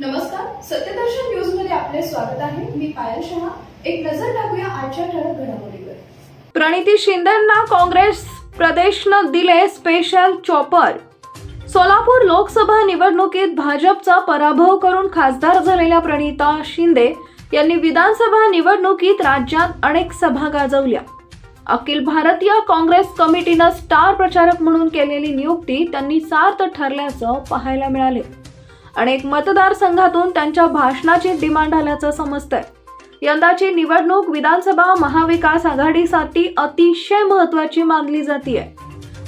नमस्कार सत्यदर्शन न्यूजमध्ये आपले स्वागत आहे. मी पायल शहा. एक नजर टाकूया आजच्या ठळक घडामोडीवर. प्रणिती शिंदेना काँग्रेस प्रदेशनं दिले स्पेशल चॉपर सोलापूर लोकसभा निवडणुकीत भाजपचा पराभव करून खासदार झालेल्या प्रणिता शिंदे यांनी विधानसभा निवडणुकीत राज्यात अनेक सभा गाजवल्या. अखिल भारतीय काँग्रेस कमिटीनं स्टार प्रचारक म्हणून केलेली नियुक्ती त्यांनी सार्थ ठरल्याचं पाहायला मिळाले. अनेक मतदारसंघातून त्यांच्या भाषणाची डिमांड आल्याचं समजतंय. यंदाची निवडणूक विधानसभा महाविकास आघाडीसाठी अतिशय महत्वाची मानली जाते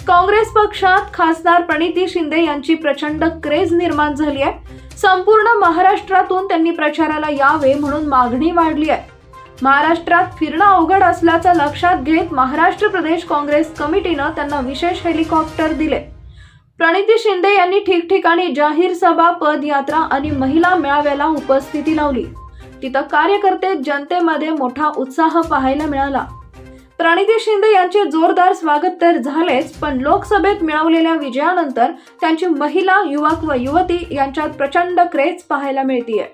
काँग्रेस पक्षात खासदार प्रणिती शिंदे यांची प्रचंड क्रेज निर्माण झाली आहे संपूर्ण महाराष्ट्रातून त्यांनी प्रचाराला यावे म्हणून मागणी वाढली आहे महाराष्ट्रात फिरणं अवघड असल्याचं लक्षात घेत महाराष्ट्र प्रदेश काँग्रेस कमिटीनं त्यांना विशेष हेलिकॉप्टर दिले. प्रणिती शिंदे यांनी ठिकठिकाणी जाहीर सभा पदयात्रा आणि महिला मेळाव्याला उपस्थिती लावली. तिथं कार्यकर्ते जनतेमध्ये मोठा उत्साह पाहायला मिळाला. प्रणिती शिंदे यांचे जोरदार स्वागत तर झालेच पण लोकसभेत मिळवलेल्या विजयानंतर त्यांची महिला युवक व युवती यांच्यात प्रचंड क्रेज पाहायला मिळतीये.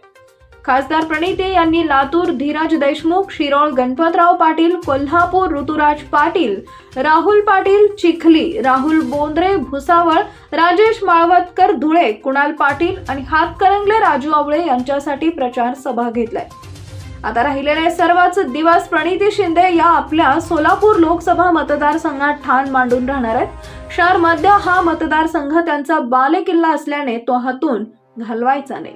खासदार प्रणिते यांनी लातूर धीरज देशमुख शिरोळ गणपतराव पाटील कोल्हापूर ऋतुराज पाटील राहुल पाटील चिखली राहुल बोंद्रे भुसावळ राजेश माळवतकर धुळे कुणाल पाटील आणि हातकरंगले राजू आवळे यांच्यासाठी प्रचार सभा घेतलाय. आता राहिलेले सर्वच दिवस प्रणिती शिंदे या आपल्या सोलापूर लोकसभा मतदारसंघात ठाण मांडून राहणार आहेत. शहर मध्य हा मतदारसंघ त्यांचा बालेकिल्ला असल्याने तो हातून घालवायचा नाही.